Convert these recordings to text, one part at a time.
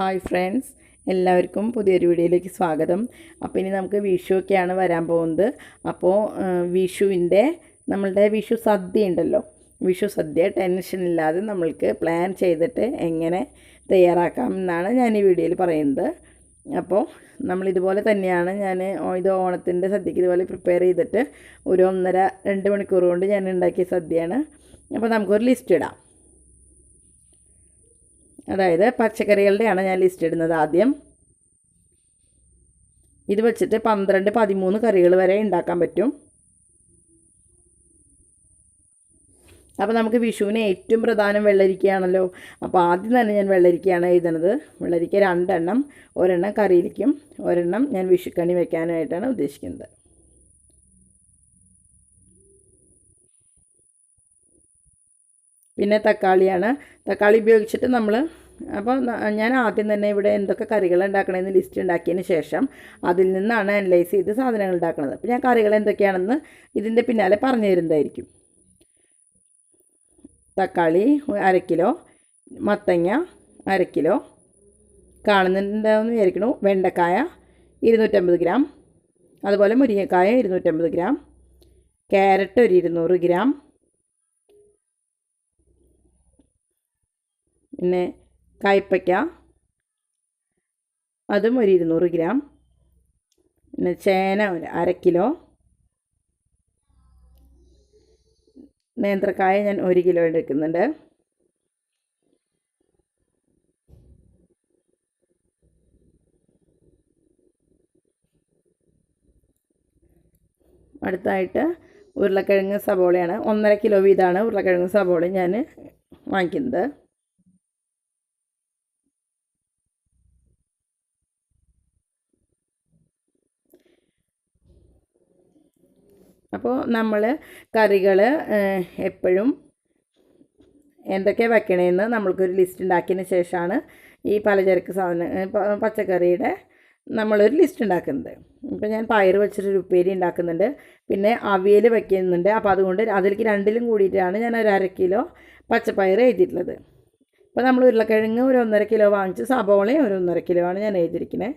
Hi friends എല്ലാവർക്കും പുതിയൊരു വീഡിയോയിലേക്ക് സ്വാഗതം. അപ്പോൾ ഇനി നമുക്ക് വിഷു ഒക്കെയാണ് വരാൻ പോകുന്നത്. അപ്പോൾ വിഷുവിന്റെ നമ്മളുടെ വിഷു സദ്യ ഉണ്ടല്ലോ. വിഷു സദ്യ ടെൻഷൻ ഇല്ലാതെ നമ്മൾക്ക് പ്ലാൻ ചെയ്തിട്ട് എങ്ങനെ തയ്യാറാക്കാം എന്നാണ് ഞാൻ ഈ വീഡിയോയിൽ പറയുന്നത്. അപ്പോൾ നമ്മളിതുപോലെ തന്നെയാണ് ഞാൻ ഇത് ഓണത്തിന്റെ സദ്യക്ക് ഇതുപോലെ പ്രിപ്പയർ ചെയ്തിട്ട് ഒരു ഒന്നര രണ്ട് മണിക്കൂർ കൊണ്ട് ഞാൻ ഉണ്ടാക്കിയ സദ്യയാണ്. അപ്പോൾ നമുക്കൊരു ലിസ്റ്റ് ഇടാം. അതായത് പച്ചക്കറികളുടെയാണ് ഞാൻ ലിസ്റ്റ് ഇടുന്നത് ആദ്യം. ഇത് വെച്ചിട്ട് പന്ത്രണ്ട് പതിമൂന്ന് കറികൾ വരെ ഉണ്ടാക്കാൻ പറ്റും. അപ്പോൾ നമുക്ക് വിഷുവിന് ഏറ്റവും പ്രധാനം വെള്ളരിക്കയാണല്ലോ. അപ്പോൾ ആദ്യം തന്നെ ഞാൻ വെള്ളരിക്കയാണ് എഴുതുന്നത് വെള്ളരിക്ക രണ്ടെണ്ണം ഒരെണ്ണം കറിയിലേക്കും ഒരെണ്ണം ഞാൻ വിഷുക്കണി വയ്ക്കാനായിട്ടാണ് ഉദ്ദേശിക്കുന്നത്. പിന്നെ തക്കാളിയാണ്. തക്കാളി ഉപയോഗിച്ചിട്ട് നമ്മൾ അപ്പോൾ ഞാൻ ആദ്യം തന്നെ ഇവിടെ എന്തൊക്കെ കറികൾ ഉണ്ടാക്കണമെന്ന് ലിസ്റ്റ് ഉണ്ടാക്കിയതിന് ശേഷം അതിൽ നിന്നാണ് അനലൈസ് ചെയ്ത് സാധനങ്ങൾ ഉണ്ടാക്കുന്നത് അപ്പോൾ ഞാൻ കറികൾ എന്തൊക്കെയാണെന്ന് ഇതിന്റെ പിന്നാലെ പറഞ്ഞു തരുന്നതായിരിക്കും. തക്കാളി അര കിലോ മത്തങ്ങ അര കിലോ കാണുന്നുണ്ടാവുമെന്ന് വിചാരിക്കണു. വെണ്ടക്കായ ഇരുന്നൂറ്റമ്പത് ഗ്രാം അതുപോലെ മുരിങ്ങക്കായ ഇരുന്നൂറ്റമ്പത് ഗ്രാം ക്യാരറ്റ് ഒരു ഇരുന്നൂറ് ഗ്രാം പിന്നെ കായ്പയ്ക്ക അതും ഒരു ഇരുന്നൂറ് ഗ്രാം. പിന്നെ ചേന ഒരു അര കിലോ. നേന്ത്രക്കായ ഞാൻ ഒരു കിലോ എടുക്കുന്നുണ്ട്. അടുത്തായിട്ട് ഉരുളക്കിഴങ്ങ് സബോളയാണ്. ഒന്നര കിലോ വീതമാണ് ഉരുളക്കിഴങ്ങ് സബോള ഞാൻ വാങ്ങിക്കുന്നത്. അപ്പോൾ നമ്മൾ കറികൾ എപ്പോഴും എന്തൊക്കെ വെക്കണേന്ന് നമ്മൾക്കൊരു ലിസ്റ്റ് ഉണ്ടാക്കിയതിന് ശേഷമാണ് ഈ പലചരക്ക് സാധനം പച്ചക്കറിയുടെ നമ്മളൊരു ലിസ്റ്റ് ഉണ്ടാക്കുന്നത്. ഇപ്പോൾ ഞാൻ പയർ വെച്ചിട്ട് ഒരു ഉപ്പേരി ഉണ്ടാക്കുന്നുണ്ട് പിന്നെ അവിയൽ വയ്ക്കുന്നുണ്ട് അപ്പോൾ അതുകൊണ്ട് അതിലേക്ക് രണ്ടിലും കൂടിയിട്ടാണ് ഞാൻ ഒരു അര കിലോ പച്ചപ്പയർ എഴുതിയിട്ടുള്ളത്. ഇപ്പോൾ നമ്മൾ ഉരുളക്കിഴങ്ങ് ഒരു ഒന്നര കിലോ വാങ്ങിച്ച് സബോളയും ഒരു ഒന്നര കിലോ ആണ് ഞാൻ എഴുതിയിരിക്കുന്നത്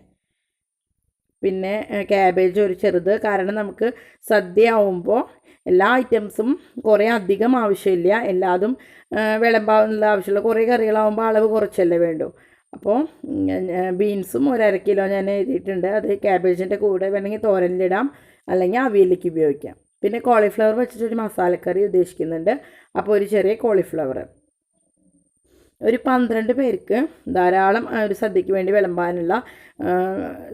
പിന്നെ ക്യാബേജ് ഒരു ചെറുത്. കാരണം നമുക്ക് സദ്യ ആവുമ്പോൾ എല്ലാ ഐറ്റംസും കുറേ അധികം ആവശ്യമില്ല. എല്ലാതും ആ, വിളമ്പാനുള്ള ആവശ്യമുള്ള കുറേ കറികളാവുമ്പോൾ അളവ് കുറച്ചല്ലേ വേണ്ടൂ. അപ്പോൾ ബീൻസും ഒരു അര കിലോ ഞാൻ എഴുതിയിട്ടുണ്ട്. അത് ക്യാബേജിന്റെ കൂടെ വേണമെങ്കിൽ തോരനിലിടാം. അല്ലെങ്കിൽ അവിയലിലേക്ക് ഉപയോഗിക്കാം. പിന്നെ കോളിഫ്ലവർ വെച്ചിട്ടൊരു മസാലക്കറി ഉദ്ദേശിക്കുന്നുണ്ട്. അപ്പോൾ ഒരു ചെറിയ കോളിഫ്ലവർ ഒരു പന്ത്രണ്ട് പേർക്ക് ധാരാളം ഒരു സദ്യക്ക് വേണ്ടി വിളമ്പാനുള്ള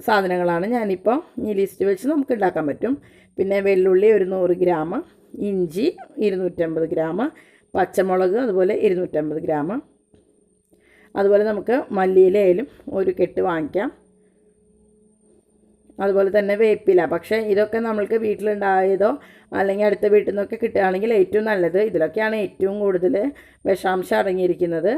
സാധനങ്ങളാണ് ഞാനിപ്പോൾ ഈ ലിസ്റ്റ് വെച്ച് നമുക്ക് ഉണ്ടാക്കാൻ പറ്റും. പിന്നെ വെള്ളുള്ളി ഒരു നൂറ് ഗ്രാം ഇഞ്ചി ഇരുന്നൂറ്റമ്പത് ഗ്രാം പച്ചമുളക് അതുപോലെ ഇരുന്നൂറ്റമ്പത് ഗ്രാം. അതുപോലെ നമുക്ക് മല്ലിയിലയിലും ഒരു കെട്ട് വാങ്ങിക്കാം. അതുപോലെ തന്നെ വേപ്പില. പക്ഷേ ഇതൊക്കെ നമ്മൾക്ക് വീട്ടിലുണ്ടായതോ അല്ലെങ്കിൽ അടുത്ത വീട്ടിൽ നിന്നൊക്കെ കിട്ടുകയാണെങ്കിൽ ഏറ്റവും നല്ലത് ഇതിലൊക്കെയാണ് ഏറ്റവും കൂടുതൽ വിഷാംശം അടങ്ങിയിരിക്കുന്നത്.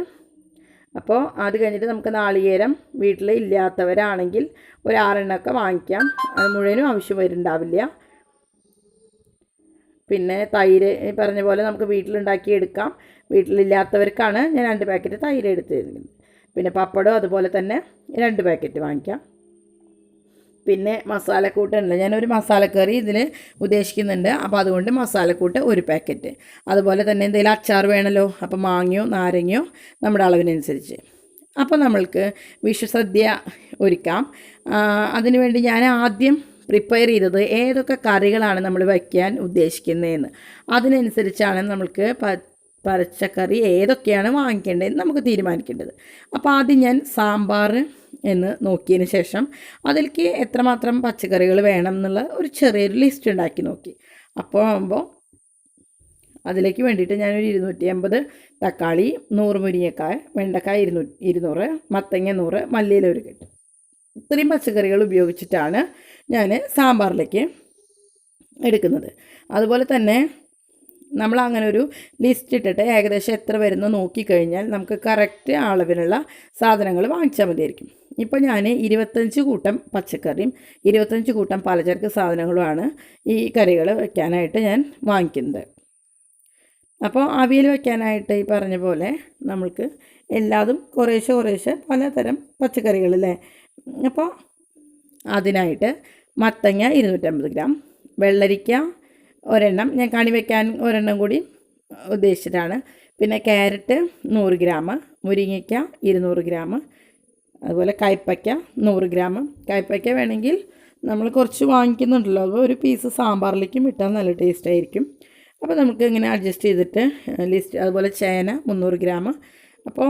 അപ്പോൾ അത് കഴിഞ്ഞിട്ട് നമുക്ക് നാളികേരം വീട്ടിൽ ഇല്ലാത്തവരാണെങ്കിൽ ഒരു ആറെണ്ണമൊക്കെ വാങ്ങിക്കാം. അത് മുഴുവനും ആവശ്യം വരുന്നുണ്ടാവില്ല. പിന്നെ തൈര് പറഞ്ഞ പോലെ നമുക്ക് വീട്ടിലുണ്ടാക്കി എടുക്കാം. വീട്ടിലില്ലാത്തവർക്കാണ് ഞാൻ രണ്ട് പാക്കറ്റ് തൈര് എടുത്ത് തരുന്നത് പിന്നെ പപ്പടം അതുപോലെ തന്നെ രണ്ട് പാക്കറ്റ് വാങ്ങിക്കാം. പിന്നെ മസാലക്കൂട്ടുണ്ട് ഞാനൊരു മസാലക്കറി ഇതിൽ ഉദ്ദേശിക്കുന്നുണ്ട്. അപ്പോൾ അതുകൊണ്ട് മസാലക്കൂട്ട് ഒരു പാക്കറ്റ്. അതുപോലെ തന്നെ എന്തെങ്കിലും അച്ചാർ വേണമല്ലോ അപ്പോൾ മാങ്ങയോ നാരങ്ങയോ നമ്മുടെ അളവിനനുസരിച്ച്. അപ്പോൾ നമ്മൾക്ക് വിഷുസദ്യ ഒരുക്കാം. അതിനുവേണ്ടി ഞാൻ ആദ്യം പ്രിപ്പയർ ചെയ്തത് ഏതൊക്കെ കറികളാണ് നമ്മൾ വയ്ക്കാൻ ഉദ്ദേശിക്കുന്നതെന്ന് അതിനനുസരിച്ചാണ് നമ്മൾക്ക് പ പച്ചക്കറി ഏതൊക്കെയാണ് വാങ്ങിക്കേണ്ടതെന്ന് നമുക്ക് തീരുമാനിക്കേണ്ടത്. അപ്പോൾ ആദ്യം ഞാൻ സാമ്പാർ എന്ന് നോക്കിയതിന് ശേഷം അതിലേക്ക് എത്രമാത്രം പച്ചക്കറികൾ വേണം എന്നുള്ള ഒരു ചെറിയൊരു ലിസ്റ്റ് ഉണ്ടാക്കി നോക്കി. അപ്പോൾ ആകുമ്പോൾ അതിലേക്ക് വേണ്ടിയിട്ട് ഞാനൊരു ഇരുന്നൂറ്റി അമ്പത് തക്കാളി നൂറ് മുരിങ്ങക്കായ വെണ്ടക്കായ ഇരുന്നൂ ഇരുന്നൂറ് മത്തങ്ങ നൂറ് മല്ലിയില ഒരു കെട്ട്. ഇത്രയും പച്ചക്കറികൾ ഉപയോഗിച്ചിട്ടാണ് ഞാൻ സാമ്പാറിലേക്ക് എടുക്കുന്നത്. അതുപോലെ തന്നെ നമ്മൾ അങ്ങനെ ഒരു ലിസ്റ്റ് ഇട്ടിട്ട് ഏകദേശം എത്ര വരുന്നു നോക്കിക്കഴിഞ്ഞാൽ നമുക്ക് കറക്റ്റ് അളവിലുള്ള സാധനങ്ങൾ വാങ്ങിച്ചാൽ മതിയായിരിക്കും. ഇപ്പോൾ ഞാൻ ഇരുപത്തഞ്ച് കൂട്ടം പച്ചക്കറിയും ഇരുപത്തഞ്ച് കൂട്ടം പലചരക്ക് സാധനങ്ങളുമാണ് ഈ കറികൾ വയ്ക്കാനായിട്ട് ഞാൻ വാങ്ങിക്കുന്നത്. അപ്പോൾ അവിയൽ വയ്ക്കാനായിട്ട് ഈ പറഞ്ഞ പോലെ നമ്മൾക്ക് എല്ലാതും കുറേശ്ശെ കുറേശ്ശെ പലതരം പച്ചക്കറികളല്ലേ അപ്പോൾ അതിനായിട്ട് മത്തങ്ങ ഇരുന്നൂറ്റമ്പത് ഗ്രാം വെള്ളരിക്ക ഒരെണ്ണം ഞാൻ കണി വയ്ക്കാൻ ഒരെണ്ണം കൂടി ഉദ്ദേശിച്ചിട്ടാണ്. പിന്നെ ക്യാരറ്റ് നൂറ് ഗ്രാം മുരിങ്ങയ്ക്ക ഇരുന്നൂറ് ഗ്രാം അതുപോലെ കയ്പ്പയ്ക്ക നൂറ് ഗ്രാം. കയ്പ്പയ്ക്ക വേണമെങ്കിൽ നമ്മൾ കുറച്ച് വാങ്ങിക്കുന്നുണ്ടല്ലോ. അപ്പോൾ ഒരു പീസ് സാമ്പാറിലേക്കും ഇട്ടാൽ നല്ല ടേസ്റ്റ് ആയിരിക്കും. അപ്പോൾ നമുക്ക് ഇങ്ങനെ അഡ്ജസ്റ്റ് ചെയ്തിട്ട് ലിസ്റ്റ് അതുപോലെ ചേന മുന്നൂറ് ഗ്രാം. അപ്പോൾ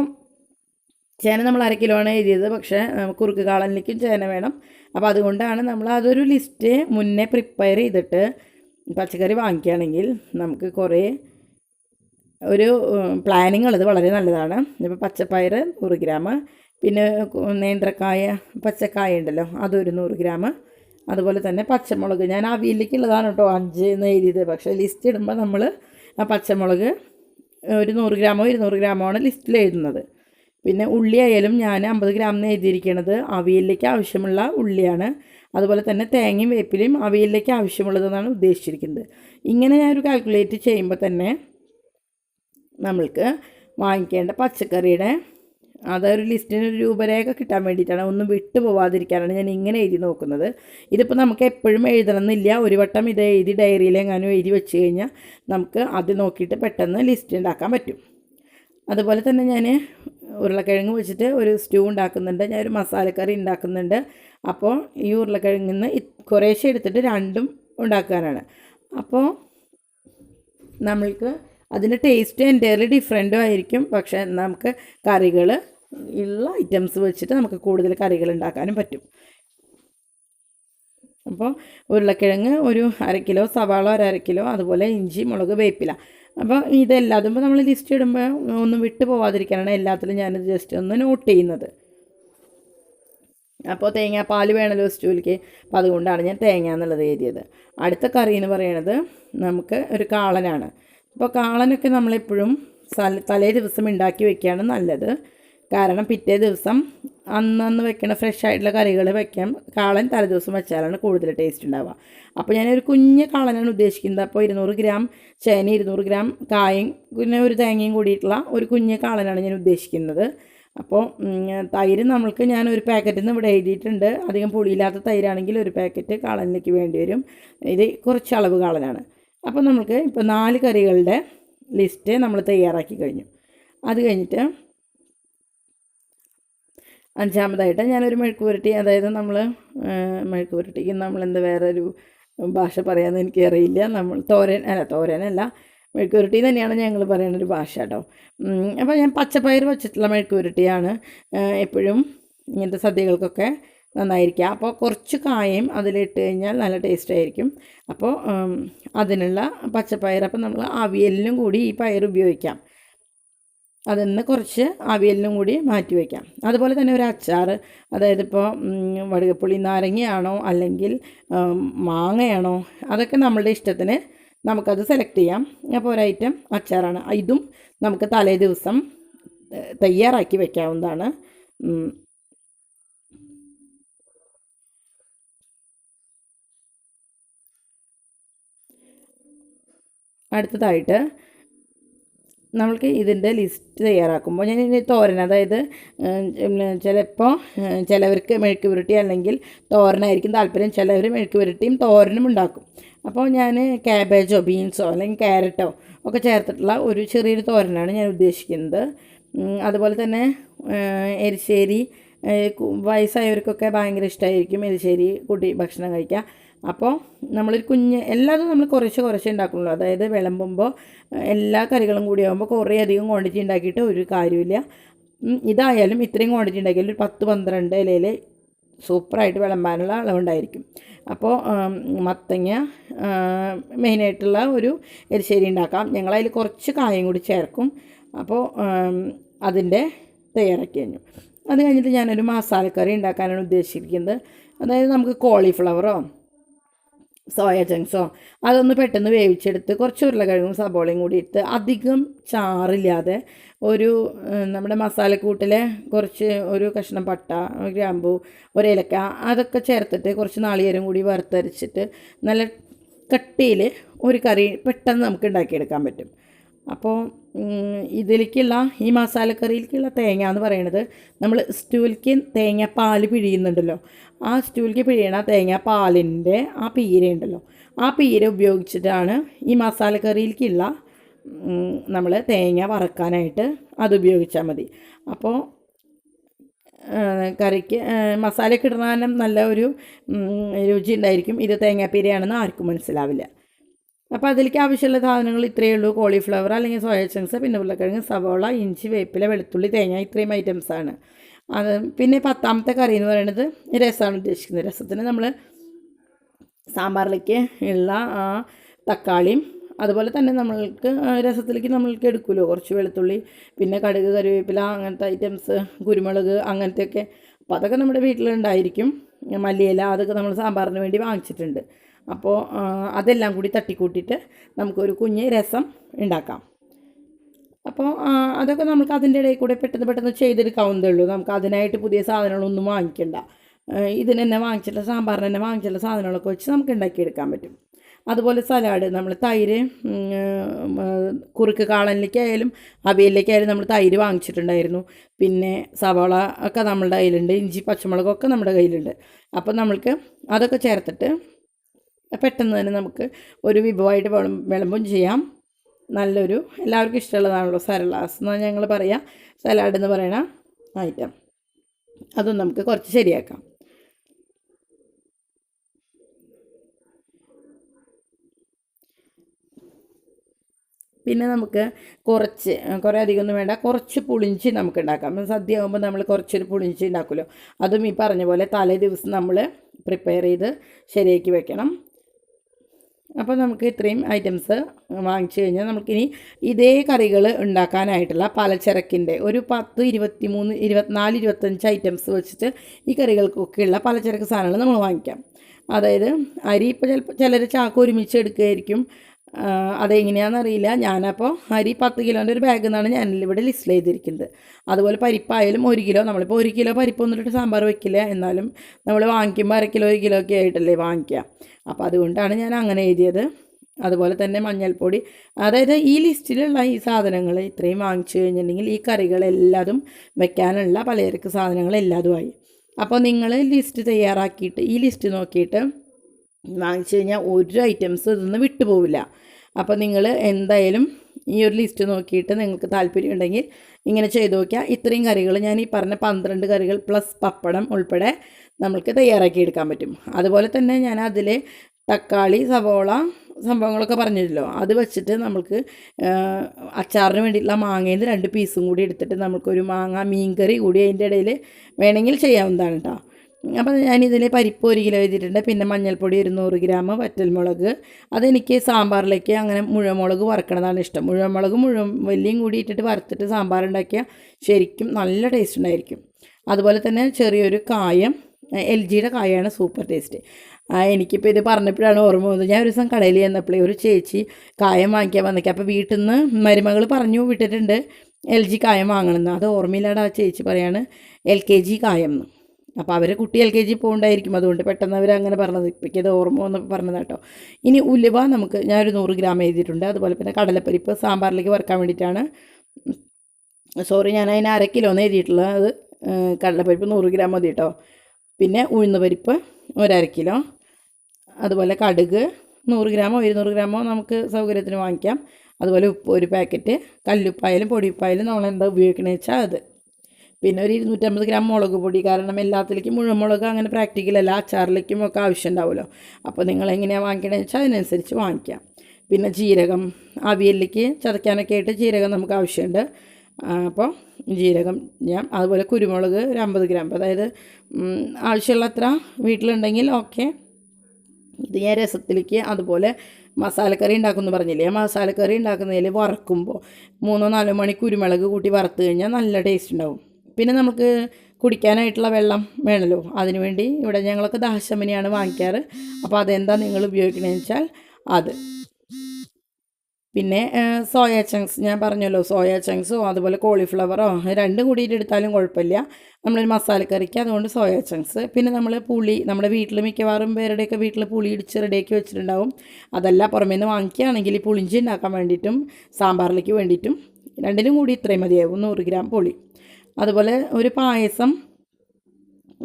ചേന നമ്മൾ അര കിലോ ആണ് എഴുതിയത്. പക്ഷേ കുറുക്ക് കാളനിലേക്കും ചേന വേണം. അപ്പോൾ അതുകൊണ്ടാണ് നമ്മൾ അതൊരു ലിസ്റ്റ് മുന്നേ പ്രിപ്പയർ ചെയ്തിട്ട് പച്ചക്കറി വാങ്ങിക്കുകയാണെങ്കിൽ നമുക്ക് കുറേ ഒരു പ്ലാനിങ് ഉള്ളത് വളരെ നല്ലതാണ്. ഇപ്പോൾ പച്ചപ്പയർ നൂറ് ഗ്രാം. പിന്നെ നേന്ത്രക്കായ പച്ചക്കായ ഉണ്ടല്ലോ അതൊരു നൂറ് ഗ്രാം. അതുപോലെ തന്നെ പച്ചമുളക്. ഞാൻ അവിയലിലേക്കുള്ളതാണ് കേട്ടോ അഞ്ച് എന്ന് എഴുതിയത്. പക്ഷേ ലിസ്റ്റ് ഇടുമ്പോൾ നമ്മൾ ആ പച്ചമുളക് ഒരു നൂറ് ഗ്രാമോ ഇരുന്നൂറ് ഗ്രാമോ ആണ് ലിസ്റ്റിൽ എഴുതുന്നത്. പിന്നെ ഉള്ളി ആയാലും ഞാൻ അമ്പത് ഗ്രാം എന്ന് എഴുതിയിരിക്കുന്നത് അവിയലിലേക്ക് ആവശ്യമുള്ള ഉള്ളിയാണ്. അതുപോലെ തന്നെ തേങ്ങയും വേപ്പിലയും അവിയലിലേക്ക് ആവശ്യമുള്ളതെന്നാണ് ഉദ്ദേശിച്ചിരിക്കുന്നത്. ഇങ്ങനെ ഞാനൊരു കാൽക്കുലേറ്റ് ചെയ്യുമ്പോൾ തന്നെ നമ്മൾക്ക് വാങ്ങിക്കേണ്ട പച്ചക്കറിയുടെ അതൊരു ലിസ്റ്റിന് ഒരു രൂപരേഖ കിട്ടാൻ വേണ്ടിയിട്ടാണ്. ഒന്നും വിട്ടു പോവാതിരിക്കാനാണ് ഞാൻ ഇങ്ങനെ എഴുതി നോക്കുന്നത്. ഇതിപ്പോൾ നമുക്ക് എപ്പോഴും എഴുതണമെന്നില്ല ഒരു വട്ടം ഇത് എഴുതി ഡയറിയിലെങ്ങാനും എഴുതി വെച്ച് കഴിഞ്ഞാൽ നമുക്ക് അത് നോക്കിയിട്ട് പെട്ടെന്ന് ലിസ്റ്റ് ഉണ്ടാക്കാൻ പറ്റും. അതുപോലെ തന്നെ ഞാൻ ഉരുളക്കിഴങ്ങ് വെച്ചിട്ട് ഒരു സ്റ്റൂ ഉണ്ടാക്കുന്നുണ്ട്. ഞാൻ ഒരു മസാലക്കറി ഉണ്ടാക്കുന്നുണ്ട്. അപ്പോൾ ഈ ഉരുളക്കിഴങ്ങിൽ നിന്ന് കുറേശ്ശെ എടുത്തിട്ട് രണ്ടും ഉണ്ടാക്കാനാണ്. അപ്പോൾ നമ്മൾക്ക് അതിന്റെ ടേസ്റ്റ് എന്റയർലി ഡിഫറെന്റും ആയിരിക്കും. പക്ഷേ നമുക്ക് കറികൾ ഉള്ള ഐറ്റംസ് വെച്ചിട്ട് നമുക്ക് കൂടുതൽ കറികൾ ഉണ്ടാക്കാനും പറ്റും. അപ്പോൾ ഉരുളക്കിഴങ്ങ് ഒരു അര കിലോ സവാള ഒരു അര കിലോ അതുപോലെ ഇഞ്ചി മുളക് വേപ്പില. അപ്പോൾ ഇതെല്ലാതും നമ്മൾ ലിസ്റ്റ് ഇടുമ്പോൾ ഒന്നും വിട്ടു പോവാതിരിക്കാനാണ് എല്ലാത്തിലും ഞാനിത് ജസ്റ്റ് ഒന്ന് നോട്ട് ചെയ്യുന്നത്. അപ്പോൾ തേങ്ങാപ്പാൽ വേണമല്ലോ സ്റ്റൂലിക്ക് അപ്പോൾ അതുകൊണ്ടാണ് ഞാൻ തേങ്ങ എന്നുള്ളത് എഴുതിയത്. അടുത്ത കറി എന്ന് പറയുന്നത് നമുക്ക് ഒരു കാളനാണ്. അപ്പോൾ കാളനൊക്കെ നമ്മളെപ്പോഴും തലേ ദിവസം ഉണ്ടാക്കി വെക്കുകയാണ് നല്ലത്. കാരണം പിറ്റേ ദിവസം അന്നന്ന് വെക്കണ ഫ്രഷ് ആയിട്ടുള്ള കറികൾ വെക്കാം കാളൻ തലേ ദിവസം വെച്ചാലാണ് കൂടുതൽ ടേസ്റ്റ് ഉണ്ടാവുക. അപ്പോൾ ഞാനൊരു കുഞ്ഞ് കാളനാണ് ഉദ്ദേശിക്കുന്നത്. അപ്പോൾ ഇരുന്നൂറ് ഗ്രാം ചേന ഇരുന്നൂറ് ഗ്രാം കായും പിന്നെ ഒരു തേങ്ങയും കൂടിയിട്ടുള്ള ഒരു കുഞ്ഞ് കാളനാണ് ഞാൻ ഉദ്ദേശിക്കുന്നത്. അപ്പോൾ തൈര് നമ്മൾക്ക് ഞാൻ ഒരു പാക്കറ്റിൽ നിന്ന് ഇവിടെ എഴുതിയിട്ടുണ്ട്. അധികം പുളിയില്ലാത്ത തൈരാണെങ്കിൽ ഒരു പാക്കറ്റ് കാളനിലേക്ക് വേണ്ടി വരും. ഇത് കുറച്ച് അളവ് കാളനാണ്. അപ്പോൾ നമുക്ക് ഇപ്പോൾ നാല് കറികളുടെ ലിസ്റ്റ് നമ്മൾ തയ്യാറാക്കി കഴിഞ്ഞു. അത് കഴിഞ്ഞിട്ട് അഞ്ചാമതായിട്ട് ഞാനൊരു മെഴുക്ക് പുരട്ടി അതായത് നമ്മൾ മെഴുക്ക് പുരട്ടിക്ക് നമ്മളെന്ത് വേറൊരു ഭാഷ പറയാമെന്ന് എനിക്കറിയില്ല. നമ്മൾ തോരൻ അല്ല തോരനല്ല മെഴുക്ക് പുരട്ടി തന്നെയാണ് ഞങ്ങൾ പറയുന്ന ഒരു ഭാഷ കേട്ടോ. അപ്പോൾ ഞാൻ പച്ചപ്പയർ വെച്ചിട്ടുള്ള മെഴുക്ക് പുരട്ടിയാണ് എപ്പോഴും ഇങ്ങനത്തെ സദ്യകൾക്കൊക്കെ നന്നായിരിക്കുക അപ്പോൾ കുറച്ച് കായയും അതിലിട്ട് കഴിഞ്ഞാൽ നല്ല ടേസ്റ്റ് ആയിരിക്കും. അപ്പോൾ അതിനുള്ള പച്ചപ്പയർ അപ്പോൾ നമ്മൾ അവിയലിനും കൂടി ഈ പയർ ഉപയോഗിക്കാം. അതിൽ നിന്ന് കുറച്ച് അവിയലിനും കൂടി മാറ്റി വയ്ക്കാം. അതുപോലെ തന്നെ ഒരു അച്ചാർ അതായത് ഇപ്പോൾ വടുകപ്പുളി നാരങ്ങയാണോ അല്ലെങ്കിൽ മാങ്ങയാണോ അതൊക്കെ നമ്മളുടെ ഇഷ്ടത്തിന് നമുക്കത് സെലക്ട് ചെയ്യാം. അപ്പോൾ ഒരു ഐറ്റം അച്ചാറാണ്. ഇതും നമുക്ക് തലേ ദിവസം തയ്യാറാക്കി വെക്കാവുന്നതാണ്. അടുത്തതായിട്ട് നമ്മൾക്ക് ഇതിന്റെ ലിസ്റ്റ് തയ്യാറാക്കുമ്പോൾ ഞാൻ ഇതിന്റെ തോരൻ അതായത് ചിലപ്പോൾ ചിലവർക്ക് മെഴുക്ക് പുരട്ടി അല്ലെങ്കിൽ തോരനായിരിക്കും താല്പര്യം ചിലവർ മെഴുക്ക് പുരട്ടിയും തോരനും ഉണ്ടാക്കും. അപ്പോൾ ഞാൻ ക്യാബേജോ ബീൻസോ അല്ലെങ്കിൽ ക്യാരറ്റോ ഒക്കെ ചേർത്തിട്ടുള്ള ഒരു ചെറിയൊരു തോരനാണ് ഞാൻ ഉദ്ദേശിക്കുന്നത്. അതുപോലെ തന്നെ എരിശ്ശേരി വയസ്സായവർക്കൊക്കെ ഭയങ്കര ഇഷ്ടമായിരിക്കും എരിശ്ശേരി കൂട്ടി ഭക്ഷണം കഴിക്കുക അപ്പോൾ നമ്മളൊരു കുഞ്ഞ് എല്ലാതും നമ്മൾ കുറച്ച് കുറച്ച് ഉണ്ടാക്കുള്ളൂ. അതായത് വിളമ്പുമ്പോൾ എല്ലാ കറികളും കൂടി ആകുമ്പോൾ കുറേ അധികം ക്വാണ്ടിറ്റി ഉണ്ടാക്കിയിട്ട് ഒരു കാര്യമില്ല ഇതായാലും ഇത്രയും ക്വാണ്ടിറ്റി ഉണ്ടാക്കിയാൽ ഒരു പത്ത് പന്ത്രണ്ട് ഇലയിൽ സൂപ്പറായിട്ട് വിളമ്പാനുള്ള അളവുണ്ടായിരിക്കും. അപ്പോൾ മത്തങ്ങ മെയിനായിട്ടുള്ള ഒരു എരിശ്ശേരി ഉണ്ടാക്കാം. ഞങ്ങളതിൽ കുറച്ച് കായം കൂടി ചേർക്കും. അപ്പോൾ അതിന്റെ തയ്യാറാക്കി കഴിഞ്ഞു. അത് കഴിഞ്ഞിട്ട് ഞാനൊരു മസാലക്കറി ഉണ്ടാക്കാനാണ് ഉദ്ദേശിച്ചിരിക്കുന്നത്. അതായത് നമുക്ക് കോളിഫ്ലവറോ സോയ സോ അതൊന്ന് പെട്ടെന്ന് വേവിച്ചെടുത്ത് കുറച്ച് ഉരുളക്കിഴങ്ങും സബോളയും കൂടി ഇട്ട് അധികം ചാറില്ലാതെ ഒരു നമ്മുടെ മസാലക്കൂട്ടിലെ കുറച്ച് ഒരു കഷ്ണം പട്ട ഗ്രാമ്പു ഒരേലക്ക അതൊക്കെ ചേർത്തിട്ട് കുറച്ച് നാളികേരം കൂടി വറുത്തരച്ചിട്ട് നല്ല കട്ടിയിൽ ഒരു കറി പെട്ടെന്ന് നമുക്ക് ഉണ്ടാക്കിയെടുക്കാൻ പറ്റും. അപ്പോൾ ഇതിലേക്കുള്ള ഈ മസാലക്കറിയിലേക്കുള്ള തേങ്ങ എന്ന് പറയുന്നത് നമ്മൾ സ്റ്റൂവിലേക്ക് തേങ്ങ പാൽ പിഴിയുന്നുണ്ടല്ലോ. ആ സ്റ്റൂവിലേക്ക് പിഴിയണ തേങ്ങ പാലിന്റെ ആ പീര ഉണ്ടല്ലോ. ആ പീര ഉപയോഗിച്ചിട്ടാണ് ഈ മസാലക്കറിയിലേക്കുള്ള നമ്മൾ തേങ്ങ വറക്കാനായിട്ട് അത് ഉപയോഗിച്ചാൽ മതി. അപ്പോൾ കറിക്ക് മസാലയൊക്കെ ഇടാനും നല്ല ഒരു രുചി ഉണ്ടായിരിക്കും. ഇത് തേങ്ങാപ്പീരയാണെന്ന് ആർക്കും മനസ്സിലാവില്ല. അപ്പോൾ അതിലേക്ക് ആവശ്യമുള്ള സാധനങ്ങൾ ഇത്രയേ ഉള്ളൂ. കോളിഫ്ലവർ അല്ലെങ്കിൽ സോയ ചങ്ക്സ് പിന്നെ ഉരുളക്കിഴങ്ങ് സവോള ഇഞ്ചി വേപ്പില വെളുത്തുള്ളി തേങ്ങ ഇത്രയും ഐറ്റംസാണ് അത് പിന്നെ പത്താമത്തെ കറി എന്ന് പറയുന്നത് രസമാണ് ഉദ്ദേശിക്കുന്നത്. രസത്തിന് നമ്മൾ സാമ്പാറിലേക്ക് ഉള്ള തക്കാളിയും അതുപോലെ തന്നെ നമ്മൾക്ക് രസത്തിലേക്ക് നമ്മൾക്ക് എടുക്കുമല്ലോ. കുറച്ച് വെളുത്തുള്ളി പിന്നെ കടുക് കറിവേപ്പില അങ്ങനത്തെ ഐറ്റംസ് കുരുമുളക് അങ്ങനത്തെയൊക്കെ. അപ്പോൾ അതൊക്കെ നമ്മുടെ വീട്ടിലുണ്ടായിരിക്കും. മല്ലിയില അതൊക്കെ നമ്മൾ സാമ്പാറിന് വേണ്ടി വാങ്ങിച്ചിട്ടുണ്ട്. അപ്പോൾ അതെല്ലാം കൂടി തട്ടിക്കൂട്ടിയിട്ട് നമുക്കൊരു കുഞ്ഞ് രസം ഉണ്ടാക്കാം. അപ്പോൾ അതൊക്കെ നമുക്ക് അതിന്റെ ഇടയിൽ കൂടെ പെട്ടെന്ന് പെട്ടെന്ന് ചെയ്തെടുക്കാവുന്നതേ ഉള്ളൂ. നമുക്ക് അതിനായിട്ട് പുതിയ സാധനങ്ങളൊന്നും വാങ്ങിക്കണ്ട. ഇതിന് തന്നെ വാങ്ങിച്ചിട്ടുള്ള സാമ്പാറിന് തന്നെ വാങ്ങിച്ചിട്ടുള്ള സാധനങ്ങളൊക്കെ വെച്ച് നമുക്ക് ഉണ്ടാക്കിയെടുക്കാൻ പറ്റും. അതുപോലെ സലാഡ് നമ്മൾ തൈര് കുറുക്ക് കാളനിലേക്കായാലും അവിയലിലേക്കായാലും നമ്മൾ തൈര് വാങ്ങിച്ചിട്ടുണ്ടായിരുന്നു. പിന്നെ സവാള ഒക്കെ നമ്മളുടെ കയ്യിലുണ്ട് ഇഞ്ചി പച്ചമുളകൊക്കെ നമ്മുടെ കയ്യിലുണ്ട്. അപ്പോൾ നമ്മൾക്ക് അതൊക്കെ ചേർത്തിട്ട് പെട്ടെന്ന് തന്നെ നമുക്ക് ഒരു വിഭവമായിട്ട് വിളം വിളമ്പും ചെയ്യാം. നല്ലൊരു എല്ലാവർക്കും ഇഷ്ടമുള്ളതാണല്ലോ സരളാസ് എന്ന് ഞങ്ങൾ പറയാം. സലാഡ് എന്ന് പറയണ ഐറ്റം അതും നമുക്ക് കുറച്ച് ശരിയാക്കാം. പിന്നെ നമുക്ക് കുറച്ച് കുറേ അധികമൊന്നും വേണ്ട. കുറച്ച് പുളിഞ്ചി നമുക്ക് ഉണ്ടാക്കാം സദ്യ ആകുമ്പോൾ നമ്മൾ കുറച്ചൊരു പുളിഞ്ചി ഉണ്ടാക്കുമല്ലോ. അതും ഈ പറഞ്ഞ പോലെ തലേ ദിവസം നമ്മൾ പ്രിപ്പയർ ചെയ്ത് ശരിയാക്കി വെക്കണം. അപ്പോൾ നമുക്ക് ഇത്രയും ഐറ്റംസ് വാങ്ങിച്ചു കഴിഞ്ഞാൽ നമുക്കിനി ഇതേ കറികൾ ഉണ്ടാക്കാനായിട്ടുള്ള പലചരക്കിന്റെ ഒരു പത്ത് ഇരുപത്തി മൂന്ന് ഇരുപത്തിനാല് ഇരുപത്തഞ്ച് ഐറ്റംസ് വെച്ചിട്ട് ഈ കറികൾക്കൊക്കെയുള്ള പലചരക്ക് സാധനങ്ങൾ നമ്മൾ വാങ്ങിക്കാം. അതായത് അരി ഇപ്പോൾ ചിലപ്പോൾ ചിലർ ചാക്ക് ഒരുമിച്ച് എടുക്കുകയായിരിക്കും. അതെങ്ങനെയാണെന്നറിയില്ല. ഞാനപ്പോൾ അരി പത്ത് കിലോന്റെ ഒരു ബാഗ് എന്നാണ് ഇവിടെ ലിസ്റ്റ് ചെയ്തിരിക്കുന്നത് അതുപോലെ പരിപ്പായാലും ഒരു കിലോ. നമ്മളിപ്പോൾ ഒരു കിലോ പരിപ്പ് വന്നിട്ട് സാമ്പാർ വെക്കില്ല? എന്നാലും നമ്മൾ വാങ്ങിക്കുമ്പോൾ അര കിലോ ഒരു കിലോ ഒക്കെ ആയിട്ടല്ലേ വാങ്ങിക്കുക അപ്പോൾ അതുകൊണ്ടാണ് ഞാൻ അങ്ങനെ എഴുതിയത്. അതുപോലെ തന്നെ മഞ്ഞൾപ്പൊടി. അതായത് ഈ ലിസ്റ്റിലുള്ള ഈ സാധനങ്ങൾ ഇത്രയും വാങ്ങിച്ചു കഴിഞ്ഞിട്ടുണ്ടെങ്കിൽ ഈ കറികളെല്ലാതും വെക്കാനുള്ള പലചരക്ക് സാധനങ്ങൾ എല്ലാതുമായി അപ്പോൾ നിങ്ങൾ ലിസ്റ്റ് തയ്യാറാക്കിയിട്ട് ഈ ലിസ്റ്റ് നോക്കിയിട്ട് വാങ്ങിച്ചു കഴിഞ്ഞാൽ ഒരു ഐറ്റംസ് ഇതൊന്നും വിട്ടുപോവില്ല അപ്പോൾ നിങ്ങൾ എന്തായാലും ഈ ഒരു ലിസ്റ്റ് നോക്കിയിട്ട് നിങ്ങൾക്ക് താല്പര്യം ഉണ്ടെങ്കിൽ ഇങ്ങനെ ചെയ്ത് നോക്കിയാൽ ഇത്രയും കറികൾ ഞാൻ ഈ പറഞ്ഞ പന്ത്രണ്ട് കറികൾ പ്ലസ് പപ്പടം ഉൾപ്പെടെ നമുക്ക് തയ്യാറാക്കി എടുക്കാൻ പറ്റും. അതുപോലെ തന്നെ ഞാൻ അതിൽ തക്കാളി സവോള സംഭവങ്ങളൊക്കെ പറഞ്ഞിരുന്നല്ലോ. അത് വെച്ചിട്ട് നമുക്ക് അച്ചാറിന് വേണ്ടിയിട്ടുള്ള നിന്ന് രണ്ട് പീസും കൂടി എടുത്തിട്ട് നമുക്കൊരു മാങ്ങ മീൻ കറി കൂടി അതിന്റെ ഇടയിൽ വേണമെങ്കിൽ ചെയ്യാവുന്നതാണ് കേട്ടോ അപ്പോൾ ഞാനിതിൽ പരിപ്പ് ഒരു കിലോ എഴുതിയിട്ടുണ്ട്. പിന്നെ മഞ്ഞൾപ്പൊടി ഒരു നൂറ് ഗ്രാം വറ്റൽമുളക്. അതെനിക്ക് സാമ്പാറിലേക്ക് അങ്ങനെ മുഴുവൻ വറക്കണതാണ് ഇഷ്ടം. മുഴുവൻ മുഴുവൻ വലിയും കൂടി ഇട്ടിട്ട് വറുത്തിട്ട് സാമ്പാർ ഉണ്ടാക്കിയാൽ ശരിക്കും നല്ല ടേസ്റ്റ് ഉണ്ടായിരിക്കും. അതുപോലെ തന്നെ ചെറിയൊരു കായം എൽ ജിയുടെ കായാണ് സൂപ്പർ ടേസ്റ്റ് എനിക്കിപ്പോൾ ഇത് പറഞ്ഞപ്പോഴാണ് ഓർമ്മ വന്നത്. ഞാൻ ഒരു ദിവസം കടയിൽ ചെന്നപ്പോഴേ ഒരു ചേച്ചി കായം വാങ്ങിക്കാൻ വന്നേക്കാം. അപ്പോൾ വീട്ടിൽ നിന്ന് മരുമകൾ പറഞ്ഞു വിട്ടിട്ടുണ്ട് എൽ ജി കായം വാങ്ങണമെന്ന് അത് ഓർമ്മയില്ലാതെ ആ ചേച്ചി പറയാണ് എൽ കെ ജി കായം എന്ന്. അപ്പോൾ അവർ കുട്ടി എൽ കെ ജി പോകണ്ടായിരിക്കും. അതുകൊണ്ട് പെട്ടെന്ന് അവർ അങ്ങനെ പറഞ്ഞത്. ഇപ്പോഴേക്ക് അത് ഓർമ്മ വന്ന് പറഞ്ഞത് കേട്ടോ. ഇനി ഉലുവ നമുക്ക് ഞാനൊരു നൂറ് ഗ്രാം എഴുതിയിട്ടുണ്ട്. അതുപോലെ പിന്നെ കടലപ്പരിപ്പ് സാമ്പാറിലേക്ക് വറുക്കാൻ വേണ്ടിയിട്ടാണ്. സോറി ഞാൻ അതിന് അര കിലോന്ന് എഴുതിയിട്ടുള്ളത്. അത് കടലപ്പരിപ്പ് നൂറ് ഗ്രാം മതി കേട്ടോ. പിന്നെ ഉഴുന്ന് പരിപ്പ് ഒരര കിലോ. അതുപോലെ കടുക് നൂറ് ഗ്രാമോ ഇരുന്നൂറ് ഗ്രാമോ നമുക്ക് സൗകര്യത്തിന് വാങ്ങിക്കാം. അതുപോലെ ഉപ്പ് ഒരു പാക്കറ്റ്. കല്ലുപ്പായാലും പൊടിയുപ്പായാലും നമ്മൾ എന്താ ഉപയോഗിക്കണമെന്ന് വെച്ചാൽ അത്. പിന്നെ ഒരു ഇരുന്നൂറ്റമ്പത് ഗ്രാം മുളക് പൊടി. കാരണം എല്ലാത്തിലേക്കും മുഴുവൻ മുളക് അങ്ങനെ പ്രാക്ടിക്കലല്ല അച്ചാറിലേക്കും ഒക്കെ ആവശ്യം ഉണ്ടാവുമല്ലോ അപ്പോൾ നിങ്ങൾ എങ്ങനെയാണ് വാങ്ങിക്കണമെന്ന് വെച്ചാൽ അതിനനുസരിച്ച് വാങ്ങിക്കാം. പിന്നെ ജീരകം. അവിയലിലേക്ക് ചതയ്ക്കാനൊക്കെ ആയിട്ട് ജീരകം നമുക്ക് ആവശ്യമുണ്ട്. അപ്പോൾ ജീരകം ഞാൻ അതുപോലെ കുരുമുളക് ഒരു അമ്പത് ഗ്രാം. അതായത് ആവശ്യമുള്ള അത്ര വീട്ടിലുണ്ടെങ്കിൽ ഓക്കെ. ഇത് ഞാൻ രസത്തിലേക്ക് അതുപോലെ മസാലക്കറി ഉണ്ടാക്കുമെന്ന് പറഞ്ഞില്ലേ? മസാലക്കറി ഉണ്ടാക്കുന്നതിൽ വറക്കുമ്പോൾ മൂന്നോ നാലോ മണി കുരുമുളക് കൂട്ടി വറുത്ത് കഴിഞ്ഞാൽ നല്ല ടേസ്റ്റ് ഉണ്ടാവും. പിന്നെ നമുക്ക് കുടിക്കാനായിട്ടുള്ള വെള്ളം വേണമല്ലോ അതിനുവേണ്ടി ഇവിടെ ഞങ്ങളൊക്കെ ദാശമനിയാണ് വാങ്ങിക്കാറ്. അപ്പോൾ അതെന്താ നിങ്ങൾ ഉപയോഗിക്കണമെന്ന് വെച്ചാൽ അത്. പിന്നെ സോയ ചങ്ക്സ് ഞാൻ പറഞ്ഞല്ലോ. സോയ ചങ്ക്സോ അതുപോലെ കോളിഫ്ലവറോ രണ്ടും കൂടിയിട്ട് എടുത്താലും കുഴപ്പമില്ല. നമ്മളൊരു മസാലക്കറിക്ക് അതുകൊണ്ട് സോയ ചങ്ക്സ്. പിന്നെ നമ്മൾ പുളി നമ്മുടെ വീട്ടിൽ മിക്കവാറും പേരുടെയൊക്കെ വീട്ടിൽ പുളി ഇടിച്ച് റെഡിയാക്കി വെച്ചിട്ടുണ്ടാവും. അതല്ല പുറമേ നിന്ന് വാങ്ങിക്കുകയാണെങ്കിൽ പുളിഞ്ചി ഉണ്ടാക്കാൻ വേണ്ടിയിട്ടും സാമ്പാറിലേക്ക് വേണ്ടിയിട്ടും രണ്ടിനും കൂടി ഇത്രയും മതിയാവും നൂറ് ഗ്രാം പുളി. അതുപോലെ ഒരു പായസം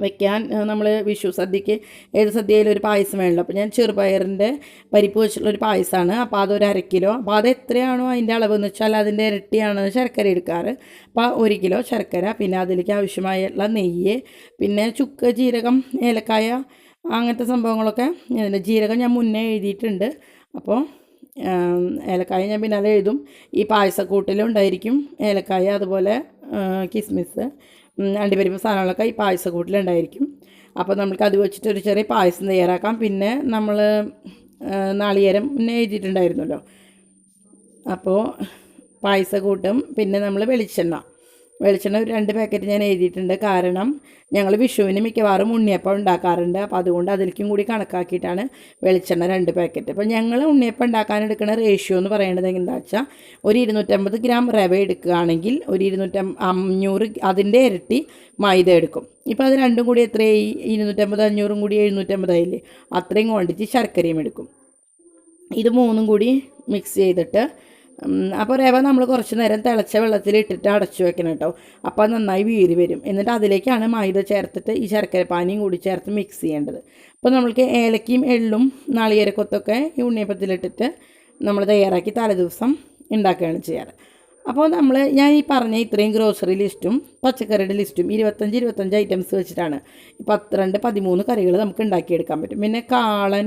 വെക്കാൻ നമ്മൾ വിഷു സദ്യക്ക് ഏത് സദ്യയിലും ഒരു പായസം വേണമല്ലോ അപ്പോൾ ഞാൻ ചെറുപയറിന്റെ പരിപ്പ് വെച്ചിട്ടുള്ള ഒരു പായസമാണ് അപ്പോൾ അതൊരു അര കിലോ. അപ്പോൾ അത് എത്രയാണോ അതിന്റെ അളവ് എന്ന് വെച്ചാൽ അതിന്റെ ഇരട്ടിയാണ് ശർക്കര എടുക്കാറ്. അപ്പോൾ ഒരു കിലോ ശർക്കര പിന്നെ അതിലേക്ക് ആവശ്യമായുള്ള നെയ്യ് പിന്നെ ചുക്ക് ജീരകം ഏലക്കായ അങ്ങനത്തെ സംഭവങ്ങളൊക്കെ. ജീരകം ഞാൻ മുന്നേ എഴുതിയിട്ടുണ്ട്. അപ്പോൾ ഏലക്കായ ഞാൻ പിന്നെ അത് എഴുതും. ഈ പായസക്കൂട്ടിലുണ്ടായിരിക്കും ഏലക്കായ അതുപോലെ കിസ്മിസ് അണ്ടിപ്പരിപ്പ് സാധനങ്ങളൊക്കെ ഈ പായസക്കൂട്ടിലുണ്ടായിരിക്കും അപ്പോൾ നമുക്ക് അത് വെച്ചിട്ട് ഒരു ചെറിയ പായസം തയ്യാറാക്കാം. പിന്നെ നമ്മൾ നാളികേരം മുന്നേ എഴുതിയിട്ടുണ്ടായിരുന്നല്ലോ. അപ്പോൾ പായസക്കൂട്ടും പിന്നെ നമ്മൾ വെളിച്ചെണ്ണ. വെളിച്ചെണ്ണ രണ്ട് പാക്കറ്റ് ഞാൻ എഴുതിയിട്ടുണ്ട്. കാരണം ഞങ്ങൾ വിഷുവിന് മിക്കവാറും ഉണ്ണിയപ്പം ഉണ്ടാക്കാറുണ്ട്. അപ്പോൾ അതുകൊണ്ട് അതിലേക്കും കൂടി കണക്കാക്കിയിട്ടാണ് വെളിച്ചെണ്ണ രണ്ട് പാക്കറ്റ് അപ്പോൾ ഞങ്ങൾ ഉണ്ണിയപ്പം ഉണ്ടാക്കാൻ എടുക്കുന്ന റേഷ്യോ എന്ന് പറയുന്നത് എന്താ വെച്ചാൽ ഒരു ഇരുന്നൂറ്റമ്പത് ഗ്രാം റവ എടുക്കുകയാണെങ്കിൽ ഒരു ഇരുന്നൂറ്റം അഞ്ഞൂറ് അതിന്റെ ഇരട്ടി മൈദ എടുക്കും. ഇപ്പോൾ അത് രണ്ടും കൂടി എത്രയായി? ഇരുന്നൂറ്റമ്പത് അഞ്ഞൂറും കൂടി എഴുന്നൂറ്റമ്പതായില്ലേ അത്രയും ക്വാണ്ടിറ്റി ശർക്കരയും എടുക്കും. ഇത് മൂന്നും കൂടി മിക്സ് ചെയ്തിട്ട് അപ്പോൾ രവ നമ്മൾ കുറച്ച് നേരം തിളച്ച വെള്ളത്തിൽ ഇട്ടിട്ട് അടച്ചു വെക്കണം കേട്ടോ. അപ്പോൾ നന്നായി വീരി വരും. എന്നിട്ട് അതിലേക്കാണ് മൈദ ചേർത്തിട്ട് ഈ ശർക്കര പാനിയും കൂടി ചേർത്ത് മിക്സ് ചെയ്യേണ്ടത്. അപ്പോൾ നമ്മൾക്ക് ഏലക്കയും എള്ളും നാളികേരക്കൊത്തൊക്കെ ഈ ഉണ്ണിയപ്പത്തിലിട്ടിട്ട് നമ്മൾ തയ്യാറാക്കി തലേദിവസം ഉണ്ടാക്കുകയാണ് ചെയ്യാറ്. അപ്പോൾ നമ്മൾ ഞാൻ ഈ പറഞ്ഞ ഇത്രയും ഗ്രോസറി ലിസ്റ്റും പച്ചക്കറിയുടെ ലിസ്റ്റും ഇരുപത്തഞ്ച് ഇരുപത്തഞ്ച് ഐറ്റംസ് വെച്ചിട്ടാണ്. പന്ത്രണ്ട് പതിമൂന്ന് കറികൾ നമുക്ക് ഉണ്ടാക്കിയെടുക്കാൻ പറ്റും. പിന്നെ കാളൻ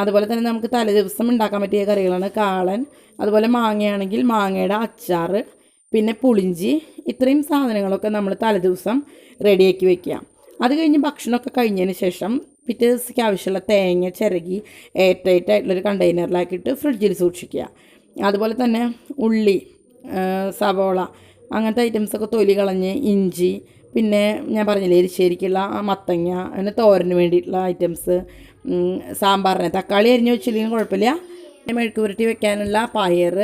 അതുപോലെ തന്നെ നമുക്ക് തലേ ദിവസം ഉണ്ടാക്കാൻ പറ്റിയ കറികളാണ് കാളൻ അതുപോലെ മാങ്ങയാണെങ്കിൽ മാങ്ങയുടെ അച്ചാർ പിന്നെ പുളിഞ്ചി ഇത്രയും സാധനങ്ങളൊക്കെ നമ്മൾ തലേ ദിവസം റെഡിയാക്കി വയ്ക്കുക. അത് കഴിഞ്ഞ് ഭക്ഷണമൊക്കെ കഴിഞ്ഞതിന് ശേഷം പിറ്റേ ദിവസത്തേക്ക് ആവശ്യമുള്ള തേങ്ങ ചിരകി എയർ ടൈറ്റ് ആയിട്ടുള്ളൊരു കണ്ടെയ്നറിലാക്കിയിട്ട് ഫ്രിഡ്ജിൽ സൂക്ഷിക്കുക. അതുപോലെ തന്നെ ഉള്ളി സവോള അങ്ങനത്തെ ഐറ്റംസൊക്കെ തൊലി കളഞ്ഞ് ഇഞ്ചി പിന്നെ ഞാൻ പറഞ്ഞില്ലേ എരിശ്ശേരിക്കുള്ള മത്തങ്ങ അങ്ങനെ തോരന് വേണ്ടിയിട്ടുള്ള ഐറ്റംസ് സാമ്പാറിന് തക്കാളി അരിഞ്ഞ് വെച്ചില്ലെങ്കിൽ കുഴപ്പമില്ല. മെഴുക്ക് പുരട്ടി വെക്കാനുള്ള പയർ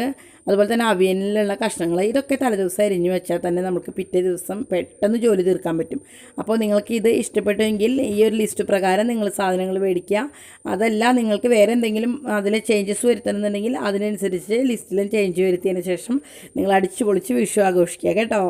അതുപോലെ തന്നെ അവിയലിലുള്ള കഷ്ണങ്ങൾ ഇതൊക്കെ തലേദിവസം അരിഞ്ഞു വെച്ചാൽ തന്നെ നമുക്ക് പിറ്റേ ദിവസം പെട്ടെന്ന് ജോലി തീർക്കാൻ പറ്റും. അപ്പോൾ നിങ്ങൾക്ക് ഇത് ഇഷ്ടപ്പെട്ടുവെങ്കിൽ ഈ ഒരു ലിസ്റ്റ് പ്രകാരം നിങ്ങൾ സാധനങ്ങൾ മേടിക്കുക. അതല്ല നിങ്ങൾക്ക് വേറെ എന്തെങ്കിലും അതിൽ ചേഞ്ചസ് വരുത്തണമെന്നുണ്ടെങ്കിൽ അതിനനുസരിച്ച് ലിസ്റ്റിലും ചേഞ്ച് വരുത്തിയതിന് ശേഷം നിങ്ങൾ അടിച്ചു പൊളിച്ച് വിഷു ആഘോഷിക്കുക കേട്ടോ.